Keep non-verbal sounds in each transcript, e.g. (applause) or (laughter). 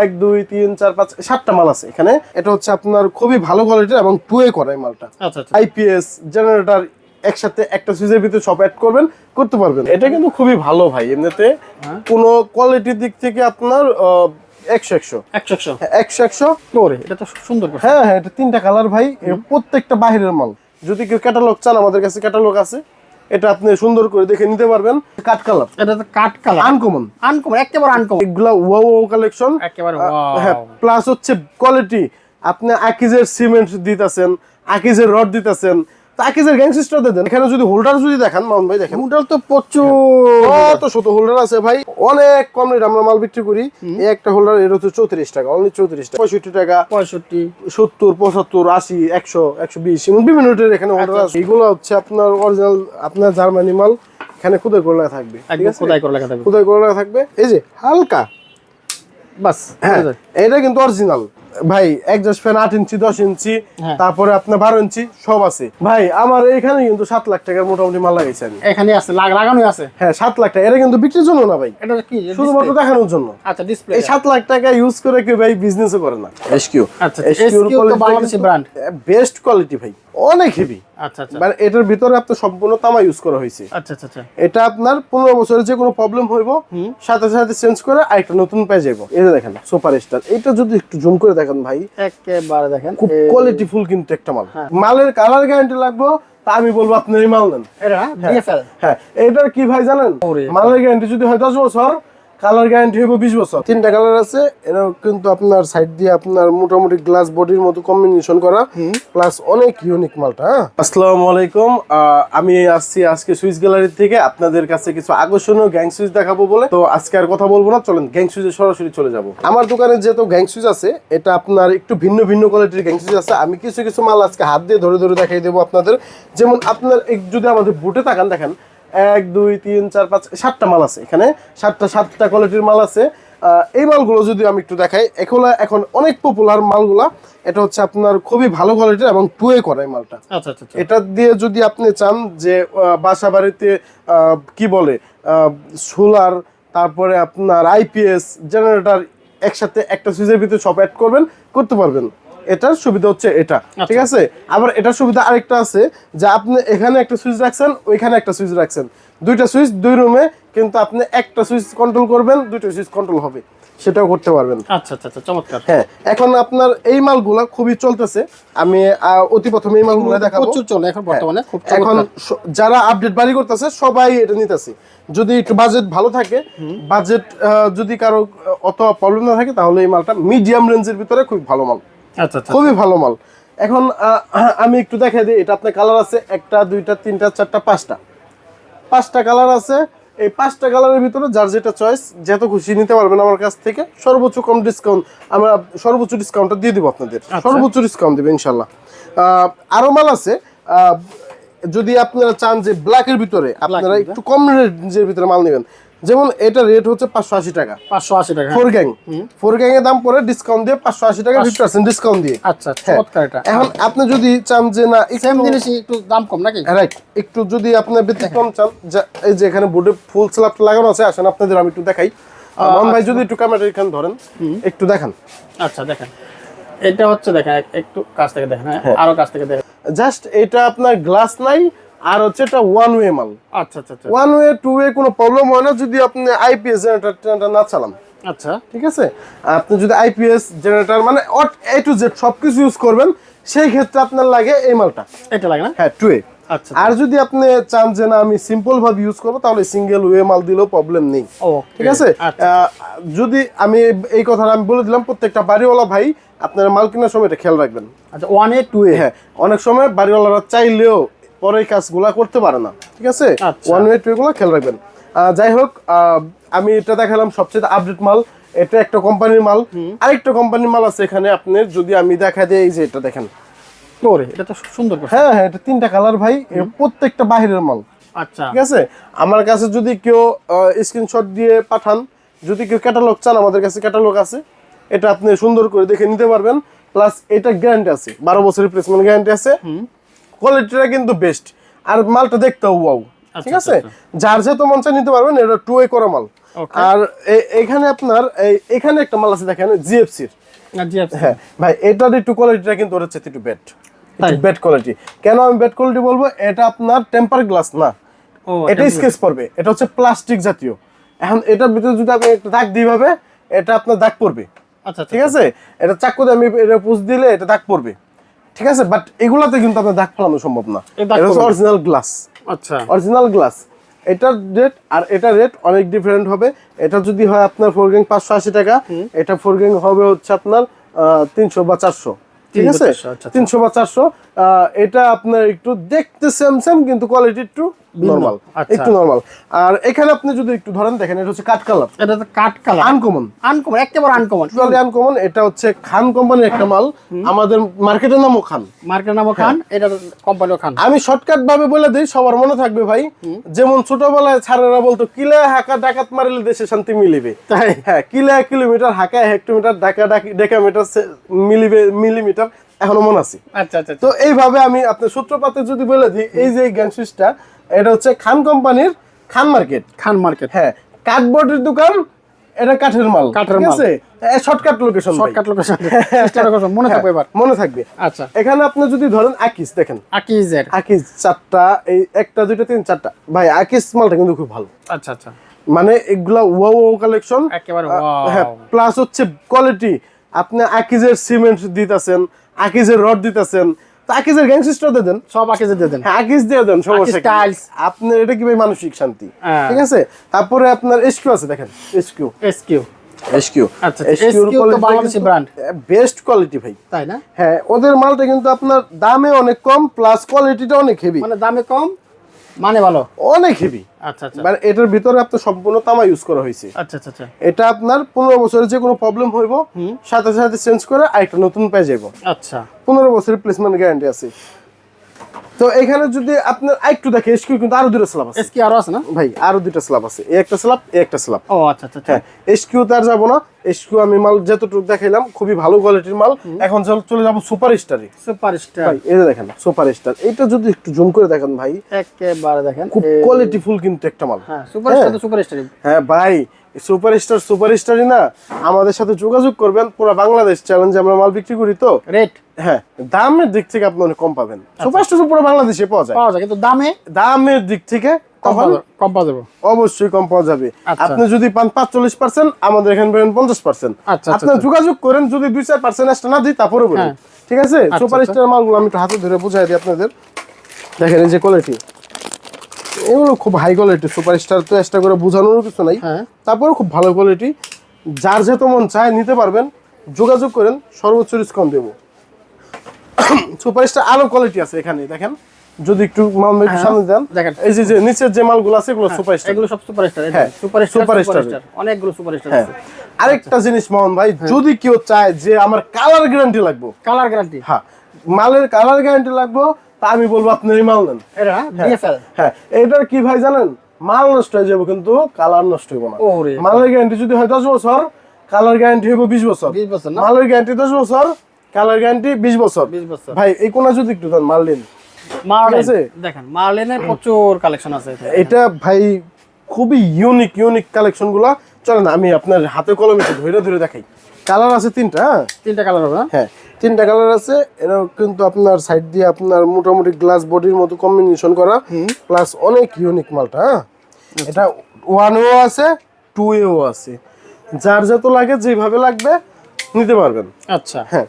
এক দুই তিন চার পাঁচ সাতটা মাল আছে এখানে। এটা হচ্ছে আপনার খুবই ভালো কোয়ালিটির এবং টু এ করা এই মালটা। আচ্ছা আচ্ছা। আইপিএস জেনারেটর একসাথে একটা সুইচের ভিতরে সব অ্যাড করবেন করতে পারবেন। এটা কিন্তু খুবই ভালো ভাই এমনিতে হ্যাঁ। কোনো কোয়ালিটির দিক থেকে আপনার একশো একশো। একশো একশো। হ্যাঁ, একশো একশো। ওরে এটা তো সুন্দর হ্যাঁ হ্যাঁ এটা তিনটা কালার ভাই প্রত্যেকটা বাহিরের মাল। যদি কেউ ক্যাটালগ চান আমাদের কাছে ক্যাটালগ আছে। এটা আপনি সুন্দর করে দেখে নিতে পারবেন। Cut colour. এটা তো কাট কালার। আনকমন। আনকমন একেবারে আনকমন। এগুলা ওয়াও কালেকশন একেবারে হ্যাঁ প্লাস হচ্ছে কোয়ালিটি আপনি আকিজের সিমেন্ট দিতেছেন আকিজের রড দিতেছেন তো আকিজের গ্যাং দেন। এখানে যদি হোল্ডার যদি দেখান মামুন ভাই দেখেন। হোটেল তো প্রচুর। কত শত হোল্ডার আছে ভাই। অনেক কম রেট আমরা মাল বিক্রি করি। এই একটা হোল্ডার এর হচ্ছে চৌত্রিশ টাকা অনলি চৌত্রিশ টাকা। পঁয়ষট্টি টাকা পঁয়ষট্টি। সত্তর পঁচাত্তর আশি একশো একশো বিশ এমন বিভিন্ন রেটের এখানে অর্ডার আছে। এগুলো হচ্ছে আপনার অরিজিনাল আপনার জার্মানি মাল। এখানে খুদাই করে লেখা থাকবে খোদাই করে লেখা থাকবে। খুদাই করে লেখা থাকবে। এই যে হালকা। বাস হ্যাঁ এটা কিন্তু অরিজিনাল ভাই একজাস্ট ফ্যান আট ইঞ্চি দশ ইঞ্চি হ্যাঁ। তারপরে আপনার বারো ইঞ্চি সব আছে। ভাই আমার এখানে কিন্তু সাত লাখ টাকার মোটামুটি মাল লাগাইছে আমি। এখানে আছে লাগানো আছে? হ্যাঁ সাত লাখ টাকা। এটা কিন্তু বিক্রির জন্য না ভাই। এটা কি? শুধুমাত্র দেখানোর জন্য। আচ্ছা ডিসপ্লে এই সাত লাখ টাকা ইউজ করে কেউ ভাই বিজনেসও করে না। এসকিউ আচ্ছা, এসকিউ ব্র্যান্ড বেস্ট কোয়ালিটি ভাই। অনেক হেভি আচ্ছা আচ্ছা। মানে এটার ভিতরে আপনার সম্পূর্ণ তামা ইউজ করা হয়েছে। আচ্ছা আচ্ছা আচ্ছা। এটা আপনার পনেরো বছরের যে কোনো প্রবলেম হইব সাথে সাথে চেঞ্জ করে আরেকটা নতুন পেয়ে যাব যে দেখেন সুপার স্টার এটা যদি একটু জুম করে দেখেন ভাই একেবারে দেখেন খুব কোয়ালিটি ফুল কিন্তু একটা মাল। হ্যাঁ। মালের কালার গ্যারান্টি লাগবে তা আমি বলব আপনি এই মাল নেন। হ্যাঁ। এটার কি ভাই জানেন? মালের গ্যারান্টি যদি হয় দশ বছর কালার গ্যারান্টি হবে বিশ বছর। তিনটা কালার আছে এটা কিন্তু আপনার সাইড দিয়ে আপনার মোটামুটি গ্লাস বডির মতো কম্বিনেশন করা প্লাস অনেক ইউনিক মালটা হ্যাঁ? আসসালামু আলাইকুম। আমি আসছি আজকে সুইচ গ্যালারি থেকে। আপনাদের কাছে কিছু আকর্ষণীয় গ্যাং সুইচ দেখাবো বলে। তো আজকে আর কথা বলব না চলেন গ্যাং সুইচে সরাসরি চলে যাব। আমার দোকানে যেহেতু গ্যাং সুইচ আছে এটা আপনার একটু ভিন্ন ভিন্ন কোয়ালিটির গ্যাং সুইচ আছে। আমি কিছু কিছু মাল আজকে হাত দিয়ে ধরে ধরে দেখাই দেবো আপনাদের। যেমন আপনার যদি আমাদের বুটে তাকান দেখেন এক দুই তিন চার পাঁচ সাতটা মাল আছে এখানে। সাতটা সাতটা কোয়ালিটির মাল আছে। এই মালগুলো যদি আমি একটু দেখাই এখন এখন অনেক পপুলার মালগুলা। এটা হচ্ছে আপনার খুবই ভালো কোয়ালিটির এবং টু এ করা এই মালটা। আচ্ছা আচ্ছা আচ্ছা। এটা দিয়ে যদি আপনি চান যে বাসা বাড়িতে কি বলে সোলার তারপরে আপনার আইপিএস জেনারেটর একসাথে একটা সুইচের ভিতরে সব অ্যাড করবেন করতে পারবেন। এটার সুবিধা হচ্ছে এটা ঠিক আছে? আবার এটার সুবিধা আরেকটা আছে যে আপনি এখানে একটা সুইচ রাখছেন ওইখানে একটা সুইচ রাখছেন। দুইটা সুইচ দুই রুমে কিন্তু আপনি একটা সুইচ কন্ট্রোল করবেন দুইটা সুইচ কন্ট্রোল হবে। সেটাও করতে পারবেন। আচ্ছা আচ্ছা আচ্ছা চমৎকার। হ্যাঁ এখন আপনার এই মালগুলা খুবই চলতেছে। আমি অতি প্রথমে এই মালগুলো দেখাবো। প্রচুর চলে এখন বর্তমানে খুব এখন যারা আপডেট বাড়ি করতেছে সবাই এটা নিতেছে। যদি একটু বাজেট ভালো থাকে বাজেট যদি কারও অত প্রবলেম না থাকে তাহলে এই মালটা মিডিয়াম রেঞ্জের ভিতরে খুব ভালো মাল। আচ্ছা আচ্ছা খুবই ভালো মাল। এখন আমি একটু দেখাই দিই এটা আপনার কালার আছে একটা দুইটা তিনটা চারটা পাঁচটা। পাঁচটা কালার আছে এই পাঁচটা কালারের ভিতরে যার যেটা চয়েস যত খুশি নিতে পারবেন আমার কাছ থেকে সর্বোচ্চ কম ডিসকাউন্ট আমরা সর্বোচ্চ ডিসকাউন্টটা দিয়ে দিব আপনাদের। সর্বোচ্চ ডিসকাউন্ট দেবো ইনশাল্লাহ। আহ, আরও মাল আছে আহ, যদি আপনারা চান যে ব্ল্যাকের ভিতরে আপনারা একটু কম রেঞ্জের ভিতরে মাল নেবেন। যেমন এটা রেট হচ্ছে পাঁচশো আশি টাকা। পাঁচশো আশি টাকা। ফোর গ্যাং ফোর গ্যাং এর দাম পরে ডিসকাউন্ট দিয়ে পাঁচশো আশি টাকা ফিফটি পার্সেন্ট ডিসকাউন্ট দিয়ে। আচ্ছা চমৎকার এটা। এখন আপনি যদি চান যে না সেম জিনিসই একটু দাম কম নাকি? রাইট একটু যদি আপনার ব্যতিক্রম চান এই যে এখানে বোর্ডে ফুল স্ল্যাব লাগানো আছে আসেন আপনাদের আমি একটু দেখাই। মন ভাই যদি একটু ক্যামেরা এখানে ধরেন একটু দেখান। আচ্ছা দেখেন। এটা হচ্ছে দেখেন একটু কাছ থেকে দেখেন হ্যাঁ আরও কাছ থেকে দেখেন। জাস্ট এটা আপনার গ্লাস নাই আর হচ্ছে এটা ওয়ান ওয়ে মাল। আচ্ছা আচ্ছা আচ্ছা। ওয়ান ওয়ে টু ওয়ে কোনো প্রবলেম হয় না যদি আপনি আইপিএস জেনারেটর না চালান। আচ্ছা। ঠিক আছে? আপনি যদি আইপিএস জেনারেটর মানে এ টু জেড সব কিছু ইউজ করবেন সেই ক্ষেত্রে আপনার লাগে এই মালটা। এটা লাগে না? হ্যাঁ টু এ আচ্ছা। আর যদি আপনি চান যে না আমি সিম্পল ভাবে ইউজ করব তাহলে সিঙ্গেল ওয়ে মাল দিলেও প্রবলেম নেই। ও ঠিক আছে? আচ্ছা যদি আমি এই কথাটা আমি বলে দিলাম প্রত্যেকটা বাড়িওয়ালা ভাই আপনার মাল কেনার সময় এটা খেয়াল রাখবেন। আচ্ছা ওয়ান এ টু এ হ্যাঁ অনেক সময় বাড়িওয়ালারা চাইলেও পরে এই কাজগুলা করতে পারে না ঠিক আছে। ওয়ান ওয়ে টু গুলো খেয়াল রাখবেন। যাই হোক আমি এটা দেখালাম সবচেয়ে আপডেট মাল। এটা একটা কোম্পানির মাল। আরেকটা কোম্পানির মাল আছে এখানে আপনি যদি আমি দেখা দিই এই যে এটা দেখেন। ওরে এটা তো সুন্দর হ্যাঁ হ্যাঁ এটা তিনটা কালার ভাই। প্রত্যেকটা বাহিরের মাল। আচ্ছা। ঠিক আছে? আমার কাছে যদি কেউ স্ক্রিনশট দিয়ে পাঠান যদি কেউ ক্যাটালগ চান আমাদের কাছে ক্যাটালগ আছে। এটা আপনি সুন্দর করে দেখে নিতে পারবেন। প্লাস এটা গ্যারান্টি আছে। বারো বছরের রিপ্লেসমেন্ট গ্যারান্টি আছে। কোয়ালিটিটা কিন্তু বেস্ট আর মালটা দেখতেও ওয়াও ঠিক আচ্ছা, আছে? যার যেহেতু মন চায় নিতে পারবেন এটা টু এ করা মাল। আর এখানে আপনার এখানে একটা মাল আছে দেখেন জিএফসির হ্যাঁ ভাই এটার একটু কোয়ালিটিটা কিন্তু ওর হচ্ছে একটু তাই? বেড কোয়ালিটি কেন আমি বেড কোয়ালিটি বলব? এটা আপনার টেম্পার গ্লাস না। এটা স্কেচ পড়বে। এটা হচ্ছে প্লাস্টিক জাতীয়। এখন এটার ভিতরে যদি আপনি একটা দাগ দিই ভাবে এটা আপনার দাগ পড়বে। আচ্ছা ঠিক আছে? এটা চাকু দিয়ে আমি এটা পুষ দিলে এটা দাগ পড়বে। ঠিক আছে? বাট এগুলাতে কিন্তু আপনার দাগ ফেলানো সম্ভব না। এটা হচ্ছে অরিজিনাল গ্লাস আচ্ছা। অরিজিনাল গ্লাস এটার রেট আর এটা রেট অনেক ডিফারেন্ট হবে। এটা যদি হয় আপনার ফোর গ্যাং পাঁচশো আশি টাকা এটা ফোর গ্যাং হবে হচ্ছে আপনার তিনশো বা চারশো। ঠিক আছে? 400, আচ্ছা, আচ্ছা। তিনশো বা চারশো। এটা আপনার একটু দেখতে সেম সেম কিন্তু কোয়ালিটি একটু নর্মাল আচ্ছা। একটু নর্মাল আর এখানে আপনি যদি একটু ধরেন দেখেন এটা হচ্ছে কাঠ কালার। এটা তো কাট কালার। আনকমন আনকমন একেবারে আনকমন টোটালি আনকমন এটা হচ্ছে খান কোম্পানির একটা মাল। আমাদের মার্কেটের নামও খান। মার্কেট নামও খান এটা কোম্পানিও খান। আমি শর্টকাট ভাবে বলে দিই সবার মনে থাকবে ভাই। যেমন ছোটবেলায় ছাড়েরা বলতো কিলে হাকা ডাকাত মারিলে দেশে শান্তি মিলিবে। তাই? হ্যাঁ কিলে কিলোমিটার হাঁকা হেক্টোমিটার ডাকা ডাকি ডেকামিটার মিলিবে মিলিমিটার। এখনও মনে আছে। আচ্ছা আচ্ছা তো এইভাবে আমি আপনার সূত্রপাতে যদি বলে দিই এই যে জ্ঞান সুইচটা এটা হচ্ছে খান কোম্পানির খান মার্কেট। খান মার্কেট। হ্যাঁ কাঠবোর্ডের দোকান এটা কাঠের মাল কাঠের মাল। আছে? শর্টকাট লোকেশন শর্টকাট লোকেশন মনে থাকবে এবার। মনে থাকবে। আচ্ছা। এখানে আপনি যদি ধরেন আকিস দেখেন। আকিজের আকিস চারটা এই একটা দুইটা তিন চারটা। ভাই আকিস মালটা কিন্তু খুব ভালো। আচ্ছা আচ্ছা। মানে এগুলা ওয়াও কালেকশন একেবারে হ্যাঁ প্লাস হচ্ছে কোয়ালিটি আপনি আকিজের সিমেন্ট দিতেছেন আকিজের রড দিতেছেন তো আকিজের গ্যাং সিস্টার দেন। সব আকিজের দিয়ে দেন। হ্যাঁ আকিজ দিয়ে দেন সমস্যা? আপনার এটা কি ভাই মানসিক শান্তি? হ্যাঁ। ঠিক আছে? তারপরে আপনার এসকিউ আছে দেখেন এসকিউ এসকিউ এসকিউ আচ্ছা, SQ তো বাংলাদেশি brand। বেস্ট কোয়ালিটি ভাই। তাই না? হ্যাঁ ওদের মালটা কিন্তু আপনার দামে অনেক কম প্লাস কোয়ালিটিটা অনেক হেভি মানে দামে কম মানে ভালো? অনেক হেভি আচ্ছা আচ্ছা। মানে এটার ভিতরে আপনার সম্পূর্ণ তামা ইউজ করা হয়েছে। আচ্ছা আচ্ছা আচ্ছা। এটা আপনার পনেরো বছরের যে কোনো প্রবলেম হইব সাথে সাথে চেঞ্জ করে আরেকটা নতুন পেয়ে যাব আচ্ছা। পনেরো বছরের প্লেসমেন্ট গ্যারান্টি আছে। তো এখানে যদি আপনার আরেকটু দেখে এসকিউ কিন্তু আরও দুটো স্ল্যাব আছে। এসকি আরও আছে না? ভাই আরও দুটো স্ল্যাব আছে। এই একটা স্ল্যাব এই একটা স্ল্যাব ও আচ্ছা আচ্ছা আচ্ছা। হ্যাঁ এসকিউ তার যাব না। এসকিউ আমি মাল যতটুকু দেখাইলাম খুবই ভালো কোয়ালিটির মাল। এখন চলে যাব সুপার স্টারে সুপার স্টার ভাই এই দেখেন সুপার স্টার এটা যদি একটু জুম করে দেখেন ভাই একেবারে দেখেন খুব এই- কোয়ালিটিফুল কিন্তু একটা মাল। হ্যাঁ সুপার স্টার তো সুপার স্টার হ্যাঁ ভাই সুপার স্টার সুপার স্টারই না আমাদের সাথে যোগাযোগ করবেন পুরো বাংলাদেশ চ্যালেঞ্জে আমরা মাল বিক্রি করি তো। রেট হ্যাঁ দামের দিক থেকে আপনি অনেক কম পাবেন। সুপার স্টার পুরো বাংলাদেশে পাওয়া যায়। পাওয়া যায় কিন্তু দামে? দামের দিক থেকে তখন কম পাওয়া যাবে। অবশ্যই কম পাওয়া যাবে। আচ্ছা। আপনি যদি পান পাঁচচল্লিশ পার্সেন্ট আমাদের এখানে পাবেন পঞ্চাশ পার্সেন্ট আচ্ছা, আচ্ছা, আপনার যোগাযোগ করেন যদি দুই চার পার্সেন্ট এক্সট্রা না দিই তারপরে বলেন হ্যাঁ। ঠিক আছে? সুপার স্টার মালগুলো আমি একটু হাতে ধরে বুঝাই দিই আপনাদের। দেখেন এই যে কোয়ালিটি এগুলো খুব হাই কোয়ালিটি সুপার স্টার তো এক্সট্রা করে বোঝানোর কিছু নাই। হ্যাঁ। তারপরে খুব ভালো কোয়ালিটি যার যত মন চায় নিতে পারবেন। যোগাযোগ করেন সর্বোচ্চ ডিসকাউন্ট দেবো। (coughs) সুপারস্টার আরও কোয়ালিটি আছে এখানে দেখেন। যদি একটু মাল একটু হ্যাঁ, সামনে দেন এই যে নিচের যে মালগুলো আছে এগুলো সুপারস্টার এগুলো সব সুপার স্টার হ্যাঁ, সুপার স্টার সুপার স্টার অনেকগুলো সুপার স্টার হ্যাঁ। আছে। আরেকটা জিনিস মোহন ভাই হ্যাঁ। যদি কেউ চায় যে আমার কালার গ্যারান্টি লাগবে। কালার গ্যারান্টি হ্যাঁ মালের কালার গ্যারান্টি লাগবে তা আমি বলব আপনি এই মাল নেন। হ্যাঁ এটার কি ভাই জানেন? মাল নষ্ট হয়ে যাবে কিন্তু কালার নষ্ট হইব না। মালের গ্যারান্টি যদি হয় দশ বছর কালার গ্যারান্টি হইব বিশ বছর। 20 বছর না? মালের গ্যারান্টি দশ বছর কালার গ্যারান্টি বিশ বছর। 20 বছর। ভাই এই কোনা যদি একটু মাল নিন। মার্লেন। দেখেন মার্লেনের প্রচুর কালেকশন আছে এটা ভাই খুবই ইউনিক ইউনিক চলেন আমি আপনার হাতে কলমে ধরে ধরে দেখাই। কালার আছে তিনটা হ্যাঁ? তিনটা কালার হবে হ্যাঁ? তিনটা কালার আছে। এরা কিন্তু আপনার সাইড দিয়ে আপনার মোটামুটি গ্লাস বডির মতো কম্বিনেশন করা। প্লাস অনেক ইউনিক মালটা হ্যাঁ? এটা ওয়ান ও আছে টু এও আছে। যার যত লাগে যেভাবে লাগবে নিতে পারবেন। আচ্ছা। হ্যাঁ।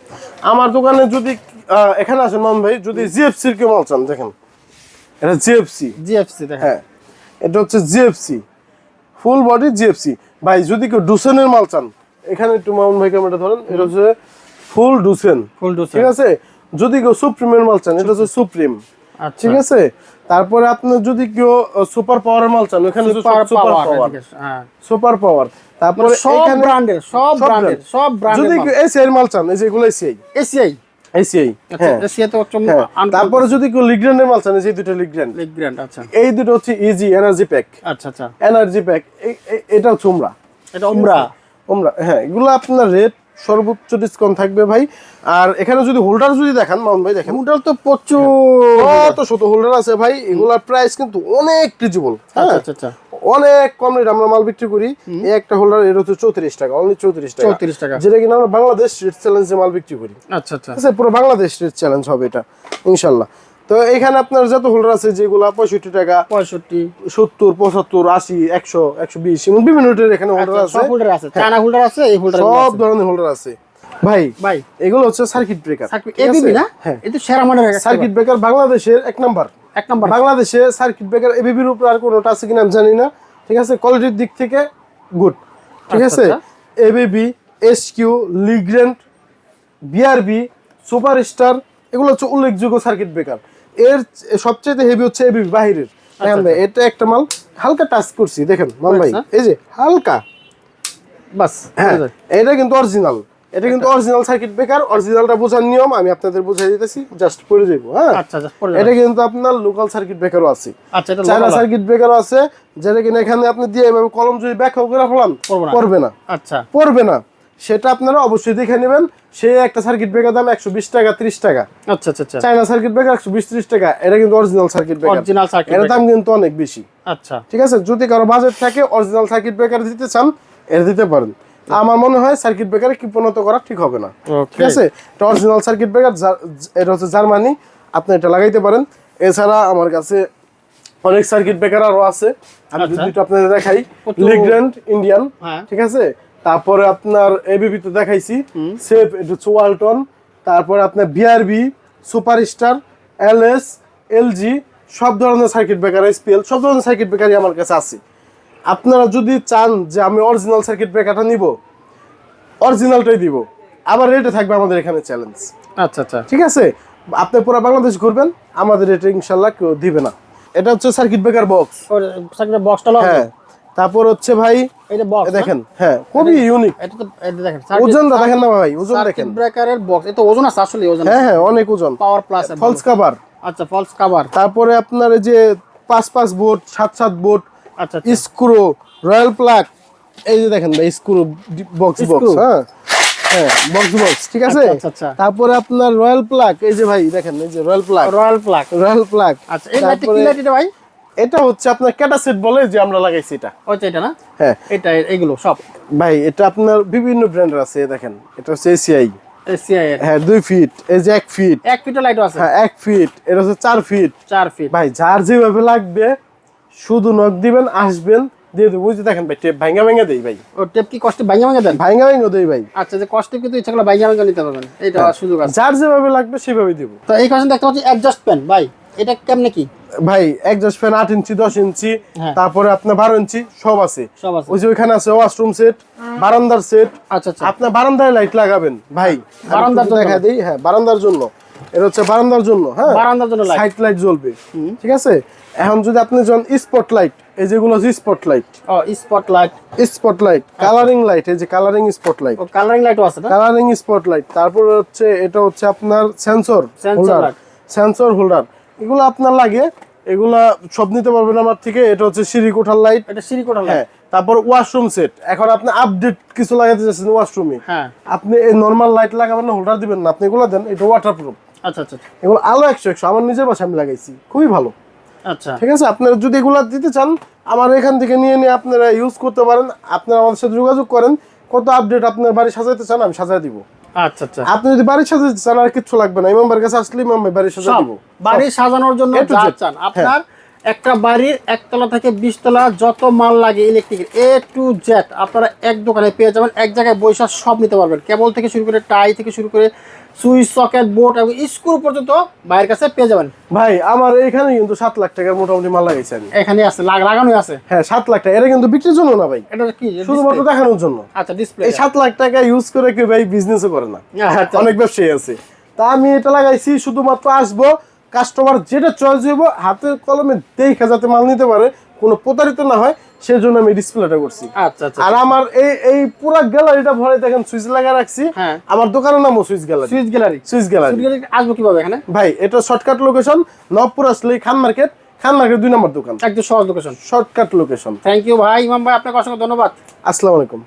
আমার দোকানে যদি এখানে আসেন মান ভাই যদি জিএফসির কেউ মাল চান দেখেন। এটা জিএফসি জিএফসি দেখেন। হ্যাঁ এটা হচ্ছে জিএফসি ফুল বডি জিএফসি ভাই যদি কেউ ডুসেনের মাল চান এখানে একটু মামুন ভাই ক্যামেরা ধরেন এটা হচ্ছে ফুল ডুসেন ফুল ডোজ ঠিক আছে? যদি কেউ সুপ্রিমের মাল চান এটা হচ্ছে সুপ্রিম আচ্ছা। ঠিক আছে? তারপরে আপনার যদি কেউ সুপার পাওয়ার মাল চান ওখানে সুপার পাওয়ার হ্যাঁ। সুপার পাওয়ার তারপরে মানে সব ব্র্যান্ডের সব ব্র্যান্ডের সব ব্র্যান্ডের যদি এসিআই মাল চান এই যে এগুলো এসিআই এসিআই এসিআই আচ্ছা হ্যাঁ। এসিআই তো একদম হ্যাঁ আনকমন। তারপরে যদি কেউ লিগ্র্যান্ডের মাল চান এই দুটো লিগ্র্যান্ড লিগ আচ্ছা। এই দুটো হচ্ছে ইজি এনার্জি প্যাক আচ্ছা আচ্ছা। এনার্জি প্যাক এটা হচ্ছে উমরা এটা ওমরা উমরা হ্যাঁ এগুলো আপনার রেট সর্বোচ্চ ডিসকাউন্ট থাকবে ভাই। আর এখানে যদি হোল্ডার যদি দেখান ভাই দেখেন। ওটার তো প্রচুর। কত শত হোল্ডার আছে ভাই এগুলার প্রাইস কিন্তু অনেক রিজনেবল আচ্ছা আচ্ছা আচ্ছা। অনেক কম রেট আমরা মাল বিক্রি করি। এই একটা হোল্ডার এর হচ্ছে চৌত্রিশ টাকা অনলি চৌত্রিশ টাকা। চৌত্রিশ টাকা। যেটা কিনা আমরা বাংলাদেশ রেট চ্যালেঞ্জে মাল বিক্রি করি। আচ্ছা আচ্ছা। পুরো বাংলাদেশ রেট চ্যালেঞ্জ হবে এটা ইনশাল্লাহ। তো এখানে আপনার যত হোল্ডার আছে যেগুলো পঁয়ষট্টি টাকা পঁয়ষট্টি। সত্তর পঁচাত্তর আশি একশো একশো বিশ এমন বিভিন্ন রেটের এখানে হোল্ডার আছে। সব হোল্ডার আছে চায়না হোল্ডার আছে এই হোল্ডার সব ধরনের হোল্ডার আছে। ভাই ভাই। এগুলো হচ্ছে সার্কিট ব্রেকার এবিবি না? হ্যাঁ। তো সেরা মানের সার্কিট ব্রেকার বাংলাদেশের এক নাম্বার। এক নম্বর। বাংলাদেশে সার্কিট ব্রেকার এবিবির উপর আর কোনোটা আছে কিনা আমি জানি না। ঠিক আছে? কোয়ালিটির দিক থেকে গুড ঠিক আচ্ছা, আছে? আচ্ছা। এবিবি এসকিউ লিগ্রেন্ট বিআরবি সুপারস্টার এগুলো হচ্ছে উল্লেখযোগ্য সার্কিট ব্রেকার এর সবচেয়ে হেভি হচ্ছে এবিবি বাহিরের। দেখেন ভাই, এটা একটা মাল হালকা টাচ করছি দেখেন মান ভাই। আচ্ছা। এই যে হালকা। বাস হ্যাঁ এটা কিন্তু অরিজিনাল এটা কিন্তু অরিজিনাল সার্কিট ব্রেকার অরিজিনালটা বোঝার নিয়ম আমি আপনাদের বুঝাই দিতেছি জাস্ট পড়ে যাব হ্যাঁ? আচ্ছা আচ্ছা পরে এটা কিন্তু আপনার লোকাল সার্কিট ব্রেকারও আছে। আচ্ছা এটা চায়না সার্কিট ব্রেকারও আছে যেটা কিনা এখানে আপনি দিয়ে এভাবে কলম যদি ব্যাখ্যা করে ফেলান পড়বে না। আচ্ছা। পড়বে না। সেটা আপনারা অবশ্যই দেখে নেবেন। সে একটা সার্কিট ব্রেকার দাম একশো বিশ টাকা ত্রিশ টাকা। আচ্ছা আচ্ছা আচ্ছা। চায়না সার্কিট ব্রেকার একশো বিশ ত্রিশ টাকা। এটা কিন্তু original circuit breaker original circuit এর দাম কিন্তু অনেক বেশি। আচ্ছা। ঠিক আছে? যদি কারও বাজেট থাকে অরিজিনাল সার্কিট ব্রেকার দিতে চান এটা দিতে পারেন। আমার মনে হয় সার্কিট ব্রেকারে কৃপণত করা ঠিক হবে না। ঠিক আছে? এটা অরিজিনাল সার্কিট ব্রেকার এটা হচ্ছে জার্মানি আপনি এটা লাগাইতে পারেন। এছাড়া আমার কাছে অনেক সার্কিট ব্রেকার আরও আছে। আমি আচ্ছা। একটু আপনাদের দেখাই। কত- লিগ্র্যান্ড ইন্ডিয়ান হ্যাঁ। ঠিক আছে? তারপরে আপনার এবিবি তো দেখাইছি। সেফ এটা হচ্ছে ওয়ালটন তারপরে আপনার বিআরবি সুপারস্টার এলএস এলজি সব ধরনের সার্কিট ব্রেকার এসপিএল সব ধরনের সার্কিট ব্রেকারই আমার কাছে আছে। আপনারা যদি চান যে আমি অরিজিনাল সার্কিট ব্রেকারটা নিব অরিজিনালটাই দিব। আবার রেটে থাকবে আমাদের এখানে চ্যালেঞ্জ আচ্ছা আচ্ছা। ঠিক আছে? আপনি পুরো বাংলাদেশ ঘুরবেন আমাদের রেটে ইনশাল্লাহ কেউ দিবে না। এটা হচ্ছে সার্কিট ব্রেকার বক্স সার্কিট বক্সটা হ্যাঁ। তারপর হচ্ছে ভাই এটা বক্স দেখেন হ্যাঁ খুবই ইউনিক এটা তো এটা দেখেন ওজনটা দেখেন না ভাই ওজন দেখেন। সার্কিট ব্রেকারের বক্স এটা ওজন আছে আসলে ওজন হ্যাঁ হ্যাঁ অনেক ওজন। পাওয়ার প্লাস ফলস কাভার আচ্ছা ফলস কভার তারপরে আপনার এই যে পাঁচ পাঁচ বোর্ড সাত সাত বোর্ড স্ক্রু রয়্যাল প্লাগ এই যে দেখেন ভাই স্ক্রু বক্স বক্স হ্যাঁ? হ্যাঁ বক্স বক্স ঠিক আছে? আচ্ছা, আচ্ছা, আচ্ছা। তারপরে আপনার রয়্যাল প্লাগ এই যে ভাই দেখেন এই যে royal plug royal plug royal plug আচ্ছা এই লাইটটা কি লাইট এটা ভাই? এটা হচ্ছে আপনার ক্যাটাসেট বলে যে আমরা লাগাইছি এটা। এটা না? হ্যাঁ। এটা এগুলো সব। ভাই এটা আপনার বিভিন্ন ব্র্যান্ডের আছে দেখেন। এটা হচ্ছে এসিআই এসিআই হ্যাঁ দুই ফিট এই যে এক ফিট। এক ফিটের লাইটও আছে। হ্যাঁ এক ফিট এটা হচ্ছে চার ফিট। চার ফিট। ভাই যার যেভাবে লাগবে শুধু নখ দিবেন আসবেন দিয়ে দেবো। বুঝতে দেখেন ভাই টেপ ভাঙ্গা ভাঙ্গা দেই ভাই। ও টেপ কি কষ্টে ভাঙা ভাঙা দেন? ভাঙ্গা ভাঙ্গা দেই ভাই। আচ্ছা যে কষ্টে কিন্তু ইচ্ছা করলে ভাঙা ভাঙা নিতে পারবেন। এইটা সুযোগ আছে। যার যেভাবে লাগবে সেভাবে দিব। তো এই কারণে দেখতে পাচ্ছি অ্যাডজাস্ট প্যান ভাই। এটা কেমনে কি? ভাই একজস্ট ফ্যান আট ইঞ্চি দশ ইঞ্চি হ্যাঁ। তারপরে আপনার বারো ইঞ্চি সব আছে। সব আছে। ওই যে ওইখানে আছে ওয়াশরুম সেট বারান্দার সেট আচ্ছা আচ্ছা। আপনার বারান্দায় লাইট লাগাবেন ভাই। বারান্দার? দেখা দিই হ্যাঁ বারান্দার জন্য। এটা হচ্ছে বারান্দার জন্য হ্যাঁ? বারান্দার জন্য লাইট সাইড লাইট জ্বলবে। ঠিক আছে? এখন যদি আপনি যখন স্পট লাইট এই যেগুলো হচ্ছে স্পট লাইট ও spot light spot light colouring light এই যে কালারিং স্পট লাইট ও কালারিং লাইটও আছে না? কালারিং স্পট লাইট তারপর হচ্ছে এটা হচ্ছে আপনার সেন্সর সেন্সর সেন্সর হোল্ডার এগুলো আপনার লাগে এগুলা সব নিতে পারবেন আমার থেকে। এটা হচ্ছে সিঁড়ি কোঠার লাইট এটা সিঁড়ি কোটা হ্যাঁ তারপর ওয়াশরুম সেট এখন আপনি আপডেট কিছু লাগাতে চাচ্ছেন ওয়াশরুমে হ্যাঁ। আপনি এই নর্মাল লাইট লাগাবেন না হোল্ডার দিবেন না। আপনি এগুলো দেন এটা ওয়াটারপ্রুফ আচ্ছা আচ্ছা। এগুলো আলো একশো একশো। আমার নিজের বাসায় আমি লাগাইছি। খুবই ভালো। আচ্ছা। ঠিক আছে? আপনারা যদি এগুলো দিতে চান আমার এখান থেকে নিয়ে নিয়ে আপনারা ইউজ করতে পারেন। আপনারা আমাদের সাথে যোগাযোগ করেন। কত আপডেট আপনার বাড়ি সাজাইতে চান আমি সাজাই দিব। আচ্ছা আচ্ছা। আপনি যদি বাড়ি সাজাইতে চান আর কিচ্ছু লাগবে না। ইমাম কাছে আসলে ইমাম ভাই বাড়ি সাজাই দিব। বাড়ি সাজানোর জন্য যা চান। আপনার একটা বাড়ির একতলা থেকে বিশতলা যত মাল লাগে ইলেকট্রিক এ টু জেড আপনারা এক দোকানে পেয়ে যাবেন। এক জায়গায় বৈশাখ সব নিতে পারবেন। কেবল থেকে শুরু করে টাই থেকে শুরু করে সুইচ সকেট বোর্ড এবং স্ক্রু পর্যন্ত বাইরের কাছে পেয়ে যাবেন। ভাই আমার এখানে কিন্তু সাত লাখ টাকার মোটামুটি মাল লাগাইছে আমি এখানে আছে লাগ- লাগানোই আছে। হ্যাঁ সাত লাখ টাকা। এটা কিন্তু বিক্রির জন্য না ভাই? এটা কি শুধুমাত্র দেখানোর জন্য। আচ্ছা ডিসপ্লে এই সাত লাখ টাকা ইউজ করে কেউ ভাই বিজনেসও করে না। আচ্ছা। অনেক ব্যবসায়ী আছে। তা আমি এটা লাগাইছি শুধুমাত্র আসব কাস্টমার যেটা চয়েস হইব হাতে কলমে দেখে যাতে মাল নিতে পারে কোনো প্রতারিত না হয়। সেই জন্য আমি ডিসপ্লেটা করছি। আচ্ছা আচ্ছা। আর আমার এই এই পুরো গ্যালারিটা ভরে দেখেন সুইচ লাগা রাখছি। হ্যাঁ। আমার দোকানের নামও switch gallery switch gallery switch gallery আসব কীভাবে এখানে? ভাই এটা শর্টকাট লোকেশন নবপুর আসলে খান মার্কেট খান মার্কেট দুই নম্বর দোকান। একদম সহজ location shortcut location thank you ভাই ইমাম ভাই আপনাকে অসংখ্য ধন্যবাদ। আসসালামু আলাইকুম।